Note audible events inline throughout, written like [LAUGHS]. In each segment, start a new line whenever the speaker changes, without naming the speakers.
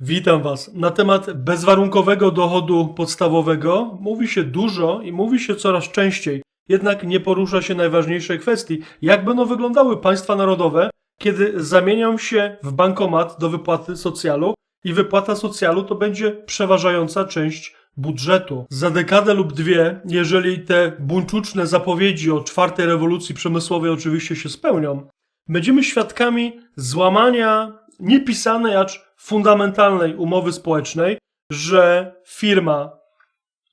Witam Was. Na temat bezwarunkowego dochodu podstawowego mówi się dużo i mówi się coraz częściej. Jednak nie porusza się najważniejszej kwestii. Jak będą wyglądały państwa narodowe, kiedy zamienią się w bankomat do wypłaty socjalu i wypłata socjalu to będzie przeważająca część budżetu. Za dekadę lub dwie, jeżeli te buńczuczne zapowiedzi o czwartej rewolucji przemysłowej oczywiście się spełnią, będziemy świadkami złamania niepisanej, acz fundamentalnej umowy społecznej, że firma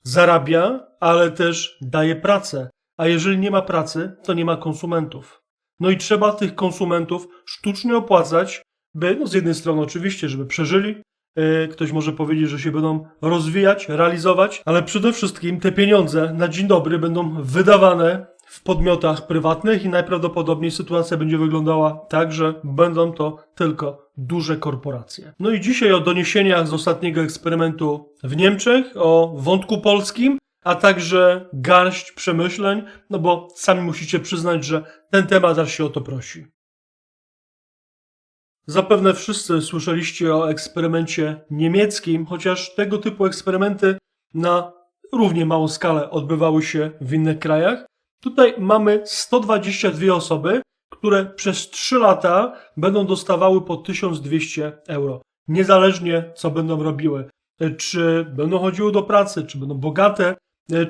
zarabia, ale też daje pracę. A jeżeli nie ma pracy, to nie ma konsumentów. No i trzeba tych konsumentów sztucznie opłacać, by, no z jednej strony oczywiście, żeby przeżyli, yy, ktoś może powiedzieć, że się będą rozwijać, realizować, ale przede wszystkim te pieniądze na dzień dobry będą wydawane w podmiotach prywatnych i najprawdopodobniej sytuacja będzie wyglądała tak, że będą to tylko duże korporacje. No i dzisiaj o doniesieniach z ostatniego eksperymentu w Niemczech, o wątku polskim, a także garść przemyśleń, no bo sami musicie przyznać, że ten temat aż się o to prosi. Zapewne wszyscy słyszeliście o eksperymencie niemieckim, chociaż tego typu eksperymenty na równie małą skalę odbywały się w innych krajach. Tutaj mamy 122 osoby, które przez 3 lata będą dostawały po 1200 euro. Niezależnie co będą robiły. Czy będą chodziły do pracy, czy będą bogate,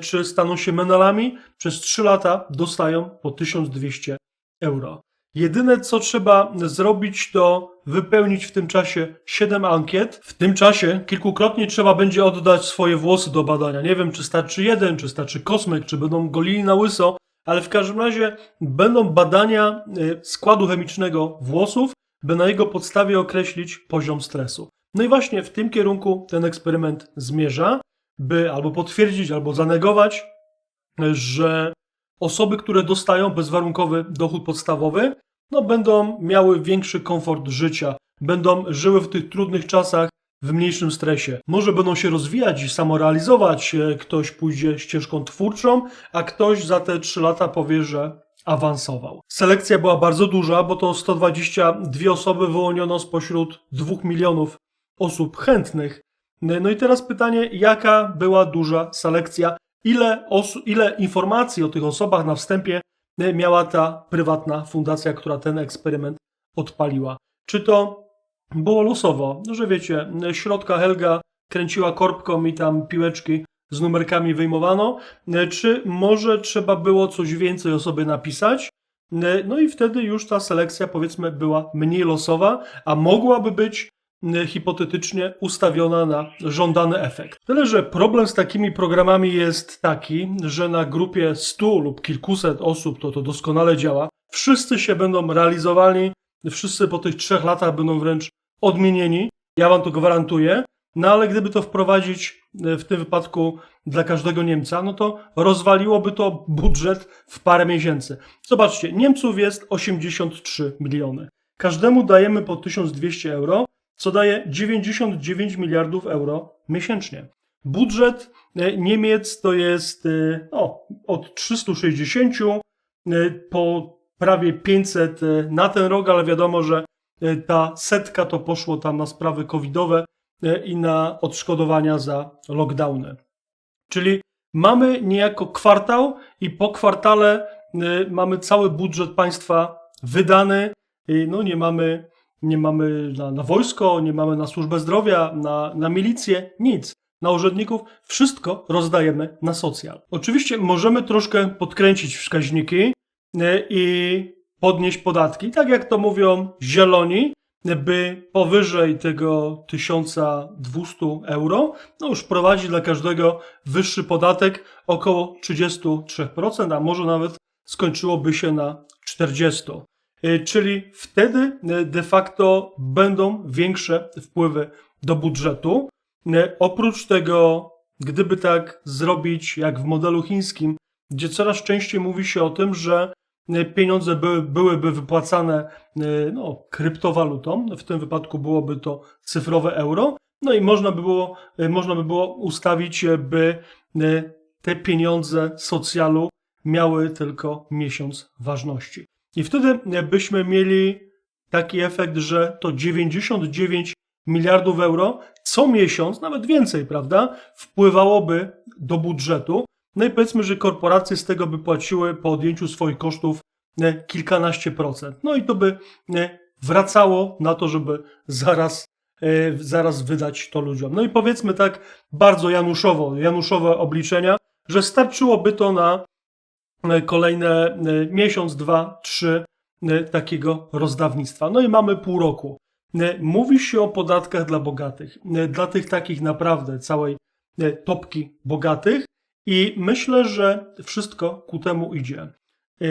czy staną się menelami, przez 3 lata dostają po 1200 euro. Jedyne co trzeba zrobić to wypełnić w tym czasie 7 ankiet. W tym czasie kilkukrotnie trzeba będzie oddać swoje włosy do badania. Nie wiem czy starczy jeden, czy starczy kosmyk, czy będą golili na łyso, ale w każdym razie będą badania y, składu chemicznego włosów, by na jego podstawie określić poziom stresu. No i właśnie w tym kierunku ten eksperyment zmierza, by albo potwierdzić, albo zanegować, że osoby, które dostają bezwarunkowy dochód podstawowy, no będą miały większy komfort życia, będą żyły w tych trudnych czasach w mniejszym stresie. Może będą się rozwijać i samorealizować, e, ktoś pójdzie ścieżką twórczą, a ktoś za te 3 lata powie, że awansował. Selekcja była bardzo duża, bo to 122 osoby wyłoniono spośród 2 milionów osób chętnych. No i teraz pytanie, jaka była duża selekcja? Ile, ile informacji o tych osobach na wstępie e, miała ta prywatna fundacja, która ten eksperyment odpaliła? Czy to było losowo, no, że wiecie, środka Helga kręciła korbką i tam piłeczki z numerkami wyjmowano, czy może trzeba było coś więcej o sobie napisać, no i wtedy już ta selekcja powiedzmy była mniej losowa, a mogłaby być e, hipotetycznie ustawiona na żądany efekt. Tyle, że problem z takimi programami jest taki, że na grupie 100 lub kilkuset osób to to doskonale działa. Wszyscy się będą realizowali, wszyscy po tych trzech latach będą wręcz odmienieni. Ja wam to gwarantuję. No ale gdyby to wprowadzić e, w tym wypadku dla każdego Niemca, no to rozwaliłoby to budżet w parę miesięcy. Zobaczcie, Niemców jest 83 miliony. Każdemu dajemy po 1200 euro, co daje 99 miliardów euro miesięcznie. Budżet e, Niemiec to jest e, od 360 e, po prawie 500 e, na ten rok, ale wiadomo, że ta setka to poszło tam na sprawy covidowe e, i na odszkodowania za lockdowny. Czyli mamy niejako kwartał i po kwartale y, mamy cały budżet państwa wydany. No nie mamy, nie mamy na, na wojsko, nie mamy na służbę zdrowia, na, na milicję, nic. Na urzędników wszystko rozdajemy na socjal. Oczywiście możemy troszkę podkręcić wskaźniki i podnieść podatki, tak jak to mówią zieloni, by powyżej tego 1200 euro, no już prowadzi dla każdego wyższy podatek około 33%, a może nawet skończyłoby się na 40%. Y, Czyli wtedy y, de facto będą większe wpływy do budżetu. Y, Oprócz tego, gdyby tak zrobić jak w modelu chińskim, gdzie coraz częściej mówi się o tym, że pieniądze były, byłyby wypłacane y, no, kryptowalutą, w tym wypadku byłoby to cyfrowe euro, no i można by było, y, można by było ustawić, by te pieniądze socjalu miały tylko miesiąc ważności. I wtedy byśmy mieli taki efekt, że to miliardów euro co miesiąc, nawet więcej, prawda, wpływałoby do budżetu. No i powiedzmy, że korporacje z tego by płaciły po odjęciu swoich kosztów kilkanaście procent. No i to by wracało na to, żeby zaraz, e, zaraz wydać to ludziom. No i powiedzmy tak bardzo januszowo, januszowe obliczenia, że starczyłoby to na e, kolejne e, miesiąc, dwa, trzy takiego rozdawnictwa. No i mamy pół roku. Mówi się o podatkach dla bogatych, dla tych takich naprawdę całej topki bogatych i myślę, że wszystko ku temu idzie. E,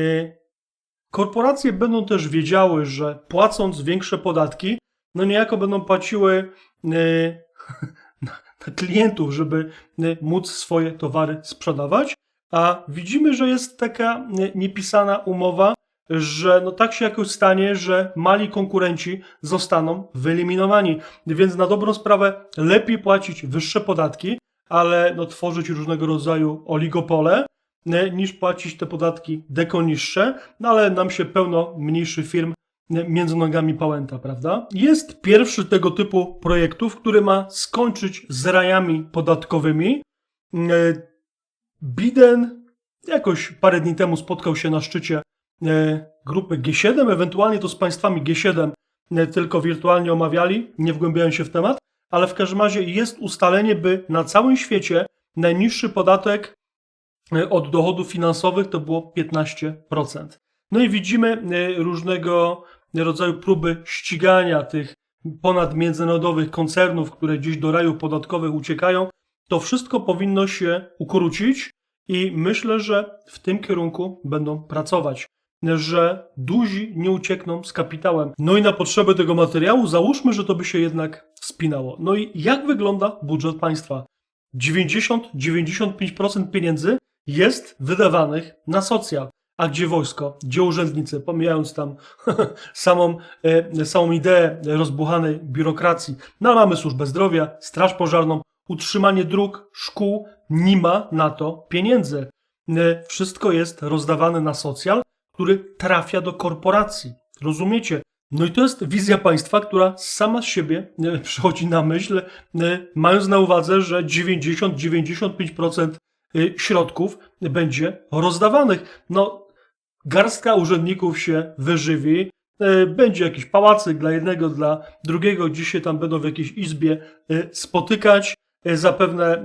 Korporacje będą też wiedziały, że płacąc większe podatki, no niejako będą płaciły [LAUGHS] e, na klientów, żeby e, móc swoje towary sprzedawać, a widzimy, że jest taka niepisana umowa, że no tak się jakoś stanie, że mali konkurenci zostaną wyeliminowani. Więc na dobrą sprawę lepiej płacić wyższe podatki, ale no tworzyć różnego rodzaju oligopole, e, niż płacić te podatki deko niższe, no ale nam się pełno mniejszych firm e, między nogami pałęta, prawda? Jest pierwszy tego typu projektów, który ma skończyć z rajami podatkowymi. E, Biden jakoś parę dni temu spotkał się na szczycie grupy G7, ewentualnie to z państwami G7 e, tylko wirtualnie omawiali, nie wgłębiając się w temat, ale w każdym razie jest ustalenie, by na całym świecie najniższy podatek e, od dochodów finansowych to było 15%. No i widzimy e, różnego rodzaju próby ścigania tych ponadmiędzynarodowych koncernów, które gdzieś do rajów podatkowych uciekają. To wszystko powinno się ukrócić i myślę, że w tym kierunku będą pracować, że duzi nie uciekną z kapitałem. No i na potrzeby tego materiału załóżmy, że to by się jednak spinało. No i jak wygląda budżet państwa? 90-95% pieniędzy jest wydawanych na socjal. A gdzie wojsko? Gdzie urzędnicy? Pomijając tam [LAUGHS] samą, e, samą ideę rozbuchanej biurokracji. No mamy służbę zdrowia, straż pożarną, utrzymanie dróg, szkół. Nie ma na to pieniędzy. E, Wszystko jest rozdawane na socjal, który trafia do korporacji. Rozumiecie? No i to jest wizja państwa, która sama z siebie e, przychodzi na myśl, e, mając na uwadze, że 90-95% e, środków będzie rozdawanych. No, garstka urzędników się wyżywi, będzie jakiś pałacyk dla jednego, dla drugiego, dzisiaj tam będą w jakiejś izbie spotykać, zapewne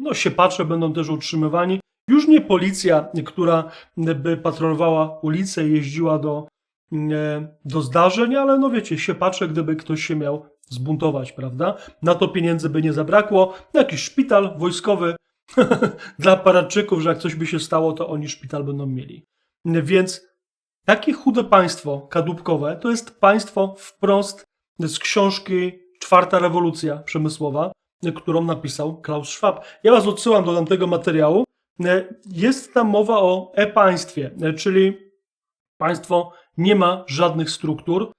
no, siepacze będą też utrzymywani. Już nie policja, która by patronowała ulicę, jeździła do, e, do zdarzeń, ale no wiecie, siepacze, gdyby ktoś się miał zbuntować, prawda? Na to pieniędzy by nie zabrakło. Jakiś szpital wojskowy [LAUGHS] dla paradczyków, że jak coś by się stało, to oni szpital będą mieli. Więc takie chude państwo kadłubkowe to jest państwo wprost z książki Czwarta rewolucja przemysłowa, którą napisał Klaus Schwab. Ja was odsyłam do tamtego materiału. Jest tam mowa o e-państwie, czyli państwo nie ma żadnych struktur.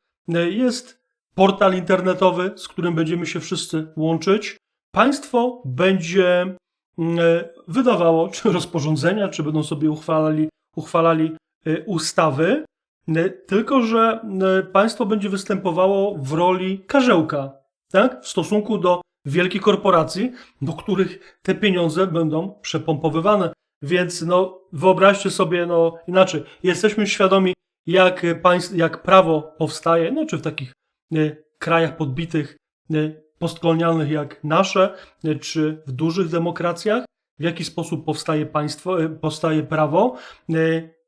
Jest portal internetowy, z którym będziemy się wszyscy łączyć. Państwo będzie mm, wydawało [LAUGHS] czy rozporządzenia, czy będą sobie uchwalali, uchwalali e, ustawy, e, tylko że e, państwo będzie występowało w roli karzełka, tak? W stosunku do wielkich korporacji, do których te pieniądze będą przepompowywane. Więc no, wyobraźcie sobie, no inaczej, jesteśmy świadomi, jak, państw, jak prawo powstaje, no czy w takich e, krajach podbitych, e, postkolonialnych jak nasze, e, czy w dużych demokracjach, w jaki sposób powstaje państwo, powstaje prawo,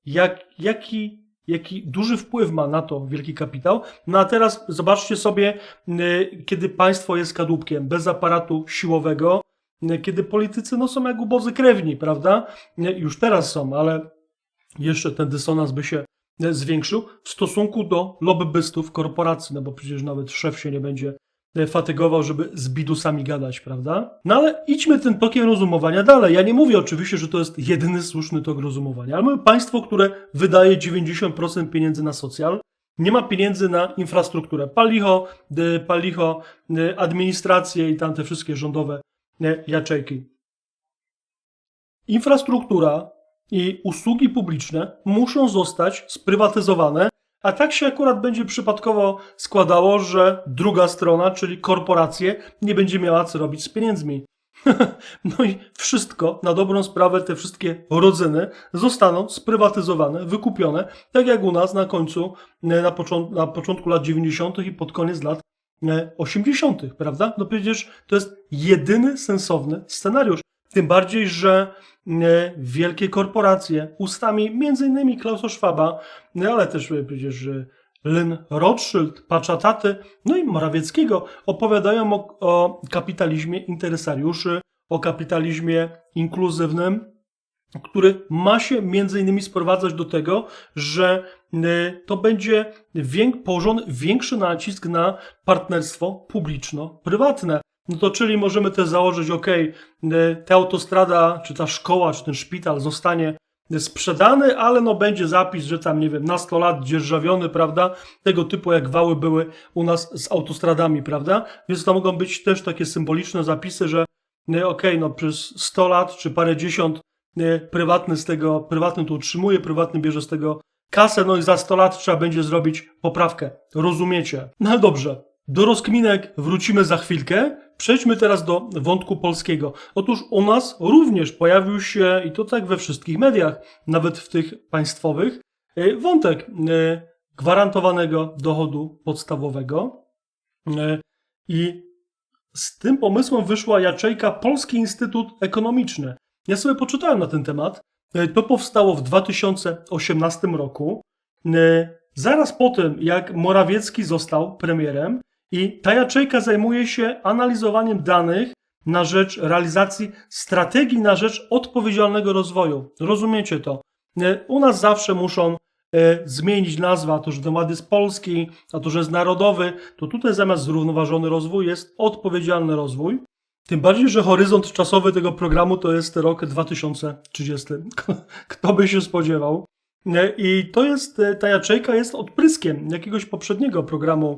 jak, jaki, jaki duży wpływ ma na to wielki kapitał. No a teraz zobaczcie sobie, e, kiedy państwo jest kadłubkiem, bez aparatu siłowego, e, kiedy politycy no, są jak ubozy krewni, prawda? E, Już teraz są, ale jeszcze ten dysonans by się zwiększył w stosunku do lobbystów korporacji, no bo przecież nawet szef się nie będzie fatygował, żeby z bidusami gadać, prawda? No ale idźmy tym tokiem rozumowania dalej. Ja nie mówię oczywiście, że to jest jedyny słuszny tok rozumowania, ale mamy państwo, które wydaje 90% pieniędzy na socjal, nie ma pieniędzy na infrastrukturę. Palicho, palicho, administrację i tam te wszystkie rządowe e, jaczejki. Infrastruktura i usługi publiczne muszą zostać sprywatyzowane, A tak się akurat będzie przypadkowo składało, że druga strona, czyli korporacje, nie będzie miała co robić z pieniędzmi. [LAUGHS] No i wszystko, na dobrą sprawę, te wszystkie rodzyny zostaną sprywatyzowane, wykupione, tak jak u nas na końcu, e, na, na początku lat 90. i pod koniec lat e, 80., prawda? No przecież to jest jedyny sensowny scenariusz. Tym bardziej, że e, wielkie korporacje ustami innymi Klausa Schwaba, ale też e, przecież e, Lynn Rothschild, Paczataty, no i Morawieckiego opowiadają o, o kapitalizmie interesariuszy, o kapitalizmie inkluzywnym, który ma się między innymi sprowadzać do tego, że y, to będzie większy nacisk na partnerstwo publiczno-prywatne. No to czyli możemy też założyć, ok, ta autostrada, czy ta szkoła, czy ten szpital zostanie sprzedany, ale no będzie zapis, że tam, nie wiem, na 100 lat dzierżawiony, prawda? Tego typu jak wały były u nas z autostradami, prawda? Więc to mogą być też takie symboliczne zapisy, że nie, okej, no przez 100 lat czy parę dziesiąt nie, prywatny z tego, prywatny to utrzymuje, prywatny bierze z tego kasę, no i za 100 lat trzeba będzie zrobić poprawkę. Rozumiecie? No dobrze. Do rozkminek wrócimy za chwilkę. Przejdźmy teraz do wątku polskiego. Otóż u nas również pojawił się, i to tak we wszystkich mediach, nawet w tych państwowych, e, wątek e, gwarantowanego dochodu podstawowego. E, I z tym pomysłem wyszła jaczejka Polski Instytut Ekonomiczny. Ja sobie poczytałem na ten temat. To powstało w 2018 roku. Zaraz po tym, jak Morawiecki został premierem, i ta jaczejka zajmuje się analizowaniem danych na rzecz realizacji strategii na rzecz odpowiedzialnego rozwoju. Rozumiecie to? E, U nas zawsze muszą e, zmienić nazwę, a to, że ten ład jest polski, a to, że jest narodowy, to tutaj zamiast zrównoważony rozwój jest odpowiedzialny rozwój. Tym bardziej, że horyzont czasowy tego programu to jest rok 2030. [LAUGHS] Kto by się spodziewał? E, I to jest, ta jaczejka jest odpryskiem jakiegoś poprzedniego programu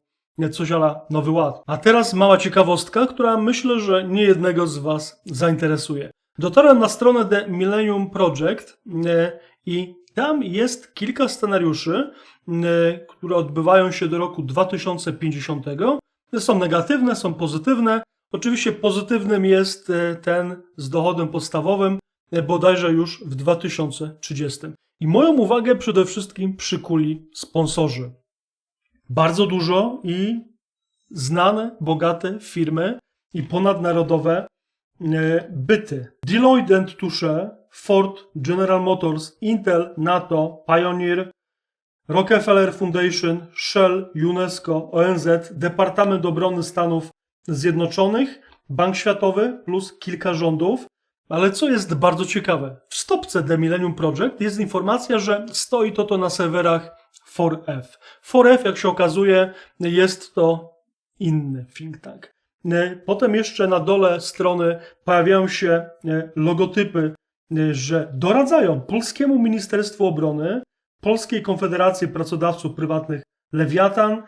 coś ala Nowy Ład. A teraz mała ciekawostka, która myślę, że nie jednego z Was zainteresuje. Dotarłem na stronę The Millennium Project e, i tam jest kilka scenariuszy, e, które odbywają się do roku 2050. Są negatywne, są pozytywne. Oczywiście pozytywnym jest e, ten z dochodem podstawowym, bodajże już w 2030. I moją uwagę przede wszystkim przykuli sponsorzy. Bardzo dużo i znane, bogate firmy i ponadnarodowe e, byty. Deloitte Touche, Ford, General Motors, Intel, NATO, Pioneer, Rockefeller Foundation, Shell, UNESCO, ONZ, Departament Obrony Stanów Zjednoczonych, Bank Światowy plus kilka rządów. Ale co jest bardzo ciekawe, w stopce The Millennium Project jest informacja, że stoi to to na serwerach 4F. 4F, jak się okazuje, jest to inny think tank. E, Potem jeszcze na dole strony pojawiają się e, logotypy, e, że doradzają Polskiemu Ministerstwu Obrony, Polskiej Konfederacji Pracodawców Prywatnych Lewiatan,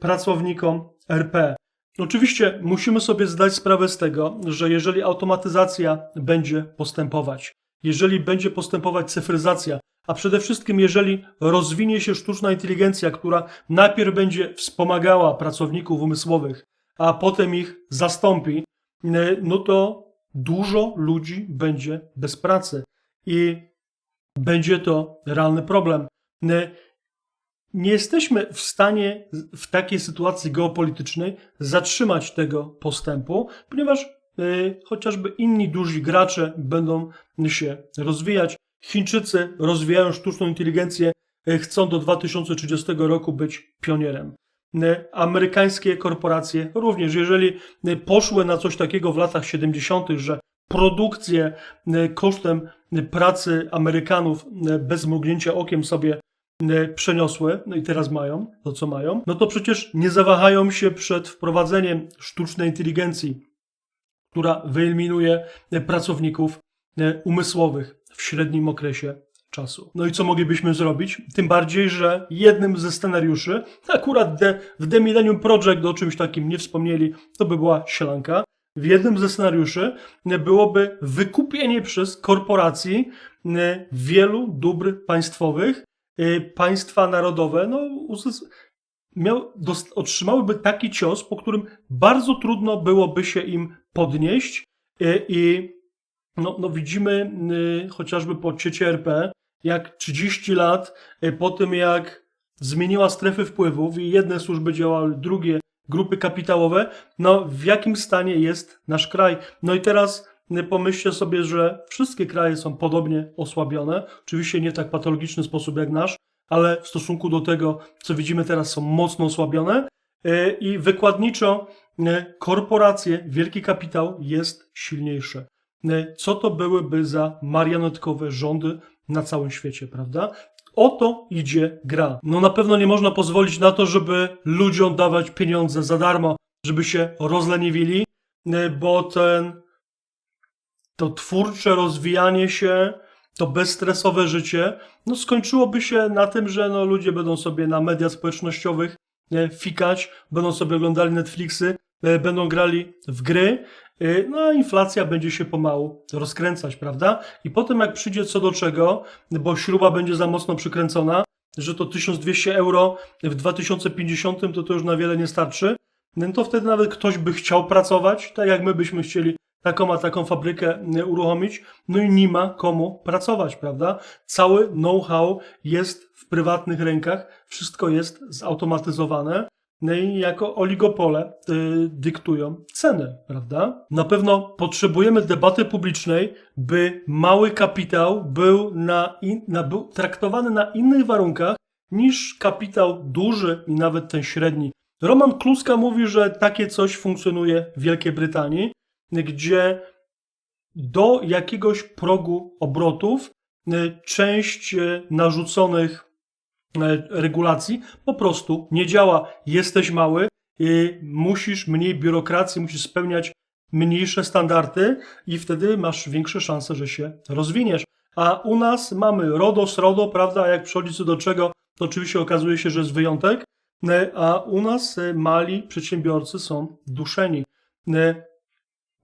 pracownikom RP. Oczywiście musimy sobie zdać sprawę z tego, że jeżeli automatyzacja będzie postępować, jeżeli będzie postępować cyfryzacja, a przede wszystkim jeżeli rozwinie się sztuczna inteligencja, która najpierw będzie wspomagała pracowników umysłowych, a potem ich zastąpi, e, no to dużo ludzi będzie bez pracy i będzie to realny problem. E, Nie jesteśmy w stanie w takiej sytuacji geopolitycznej zatrzymać tego postępu, ponieważ e, chociażby inni duzi gracze będą się rozwijać. Chińczycy rozwijają sztuczną inteligencję, e, chcą do 2030 roku być pionierem. E, Amerykańskie korporacje również, jeżeli e, poszły na coś takiego w latach 70., że produkcję kosztem pracy Amerykanów bez mrugnięcia okiem sobie przeniosły, no i teraz mają to, co mają, no to przecież nie zawahają się przed wprowadzeniem sztucznej inteligencji, która wyeliminuje pracowników umysłowych w średnim okresie czasu. No i co moglibyśmy zrobić? Tym bardziej, że jednym ze scenariuszy, akurat de, w The Millennium Project o czymś takim nie wspomnieli, to by była sielanka. W jednym ze scenariuszy byłoby wykupienie przez korporacji e, wielu dóbr państwowych y, państwa narodowe no, miał, otrzymałyby taki cios, po którym bardzo trudno byłoby się im podnieść y, i no, no widzimy y, chociażby po trzeciej RP, jak 30 lat y, po tym, jak zmieniła strefy wpływów i jedne służby działały, drugie grupy kapitałowe, no w jakim stanie jest nasz kraj. No i teraz y, pomyślcie sobie, że wszystkie kraje są podobnie osłabione, oczywiście nie tak patologiczny sposób jak nasz, ale w stosunku do tego, co widzimy teraz, są mocno osłabione i wykładniczo korporacje, wielki kapitał jest silniejszy. Y, Co to byłyby za marionetkowe rządy na całym świecie, prawda? O to idzie gra. No na pewno nie można pozwolić na to, żeby ludziom dawać pieniądze za darmo, żeby się rozleniwili, y, bo ten to twórcze rozwijanie się, to bezstresowe życie, no skończyłoby się na tym, że no ludzie będą sobie na mediach społecznościowych e, fikać, będą sobie oglądali Netflixy, e, będą grali w gry, e, no a inflacja będzie się pomału rozkręcać, prawda? I potem jak przyjdzie co do czego, bo śruba będzie za mocno przykręcona, że to 1200 euro w 2050 to to już na wiele nie starczy, no to wtedy nawet ktoś by chciał pracować, tak jak my byśmy chcieli taką a taką fabrykę e, uruchomić, no i nie ma komu pracować, prawda? Cały know-how jest w prywatnych rękach, wszystko jest zautomatyzowane, jako oligopole y, dyktują ceny, prawda? Na pewno potrzebujemy debaty publicznej, by mały kapitał był, na in, na, był traktowany na innych warunkach niż kapitał duży i nawet ten średni. Roman Kluska mówi, że takie coś funkcjonuje w Wielkiej Brytanii, gdzie do jakiegoś progu obrotów y, część y, narzuconych regulacji po prostu nie działa. Jesteś mały, y, musisz mniej biurokracji, musisz spełniać mniejsze standardy i wtedy masz większe szanse, że się rozwiniesz. A u nas mamy RODO, SRODO, prawda? A jak przychodzi do czego, to oczywiście okazuje się, że jest wyjątek. Y, A u nas mali przedsiębiorcy są duszeni.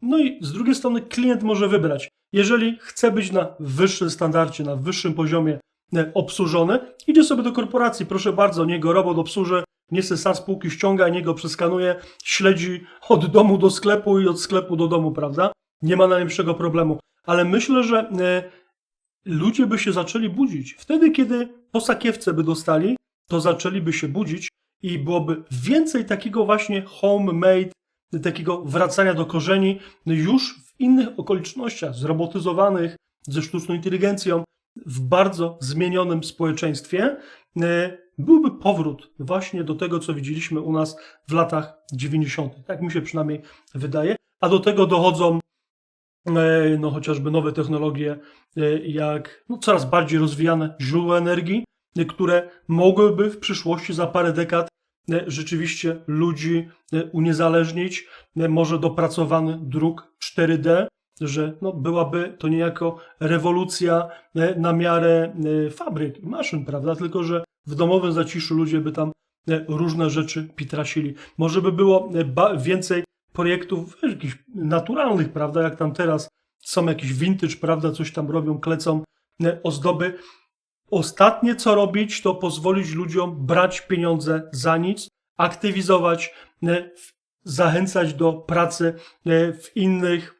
No i z drugiej strony klient może wybrać. Jeżeli chce być na wyższym standardzie, na wyższym poziomie e, obsłużony, idzie sobie do korporacji, proszę bardzo, niech go robot obsłuży, nie se sam spółki ściąga, niech go przeskanuje, śledzi od domu do sklepu i od sklepu do domu, prawda? Nie ma najmniejszego problemu. Ale myślę, że e, ludzie by się zaczęli budzić. Wtedy, kiedy po sakiewce by dostali, to zaczęliby się budzić i byłoby więcej takiego właśnie homemade takiego wracania do korzeni już w innych okolicznościach, zrobotyzowanych, ze sztuczną inteligencją, w bardzo zmienionym społeczeństwie, e, byłby powrót właśnie do tego, co widzieliśmy u nas w latach 90. Tak mi się przynajmniej wydaje. A do tego dochodzą e, no, chociażby nowe technologie, e, jak no, coraz bardziej rozwijane źródła energii, które mogłyby w przyszłości za parę dekad rzeczywiście ludzi uniezależnić, może dopracowany dróg 4D, że no, byłaby to niejako rewolucja e, na miarę e, fabryk i maszyn, prawda? Tylko, że w domowym zaciszu ludzie by tam e, różne rzeczy pitrasili. Może by było więcej projektów wiesz, jakichś naturalnych, prawda? Jak tam teraz są jakiś vintage, prawda? Coś tam robią, klecą ozdoby. Ostatnie co robić, to pozwolić ludziom brać pieniądze za nic, aktywizować, zachęcać do pracy w innych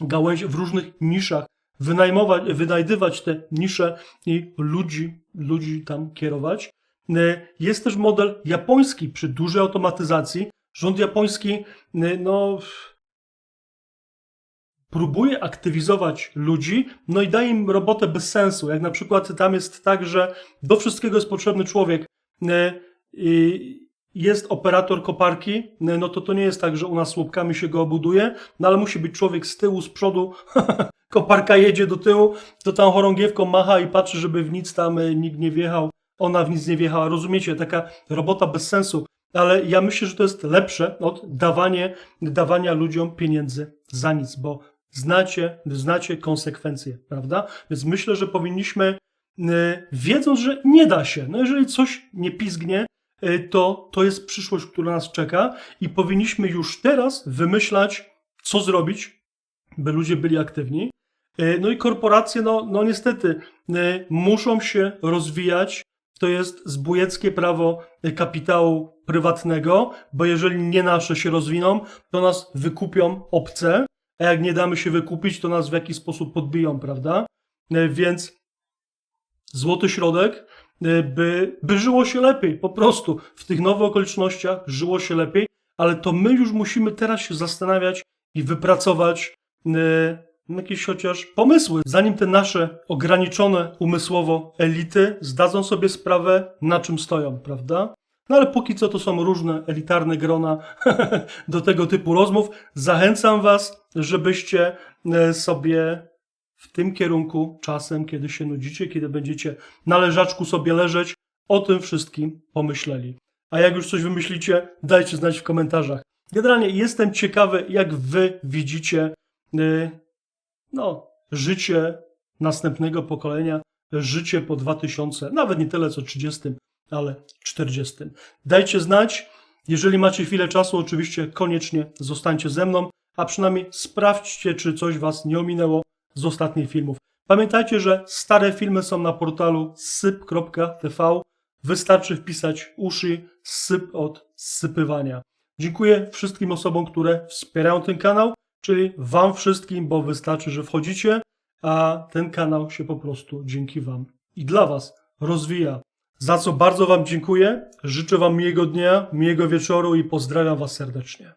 gałęzi, w różnych niszach, wynajmować, wynajdywać te nisze i ludzi, ludzi tam kierować. E, Jest też model japoński przy dużej automatyzacji. Rząd japoński, e, no, próbuje aktywizować ludzi, no i daje im robotę bez sensu. Jak na przykład tam jest tak, że do wszystkiego jest potrzebny człowiek. E, Jest operator koparki, e, no to to nie jest tak, że u nas łupkami się go obuduje, no ale musi być człowiek z tyłu, z przodu, [LAUGHS] koparka jedzie do tyłu, to tam chorągiewką macha i patrzy, żeby w nic tam e, nikt nie wjechał, ona w nic nie wjechała. Rozumiecie, taka robota bez sensu. Ale ja myślę, że to jest lepsze od dawanie, dawania ludziom pieniędzy za nic, bo znacie, znacie konsekwencje, prawda? Więc myślę, że powinniśmy, y, wiedząc, że nie da się, no jeżeli coś nie pizgnie, to to jest przyszłość, która nas czeka i powinniśmy już teraz wymyślać, co zrobić, by ludzie byli aktywni. Y, No i korporacje, no, no niestety, y, muszą się rozwijać to jest zbójeckie prawo y, kapitału prywatnego, bo jeżeli nie nasze się rozwiną, to nas wykupią obce, a jak nie damy się wykupić, to nas w jakiś sposób podbiją, prawda? Y, Więc złoty środek, y, by, by żyło się lepiej, po prostu w tych nowych okolicznościach żyło się lepiej, ale to my już musimy teraz się zastanawiać i wypracować y, jakieś chociaż pomysły, zanim te nasze ograniczone umysłowo elity zdadzą sobie sprawę, na czym stoją, prawda? No ale póki co to są różne elitarne grona [LAUGHS] do tego typu rozmów. Zachęcam Was, żebyście e, sobie w tym kierunku czasem, kiedy się nudzicie, kiedy będziecie na leżaczku sobie leżeć, o tym wszystkim pomyśleli. A jak już coś wymyślicie, dajcie znać w komentarzach. Generalnie jestem ciekawy, jak Wy widzicie y, no, życie następnego pokolenia, życie po 2000, nawet nie tyle co 30, ale 40. Dajcie znać. Jeżeli macie chwilę czasu, oczywiście koniecznie zostańcie ze mną, a przynajmniej sprawdźcie, czy coś Was nie ominęło z ostatnich filmów. Pamiętajcie, że stare filmy są na portalu syp.tv. Wystarczy wpisać uszy syp od sypywania. Dziękuję wszystkim osobom, które wspierają ten kanał, czyli Wam wszystkim, bo wystarczy, że wchodzicie, a ten kanał się po prostu dzięki Wam i dla Was rozwija. Za co bardzo Wam dziękuję. Życzę Wam miłego dnia, miłego wieczoru i pozdrawiam Was serdecznie.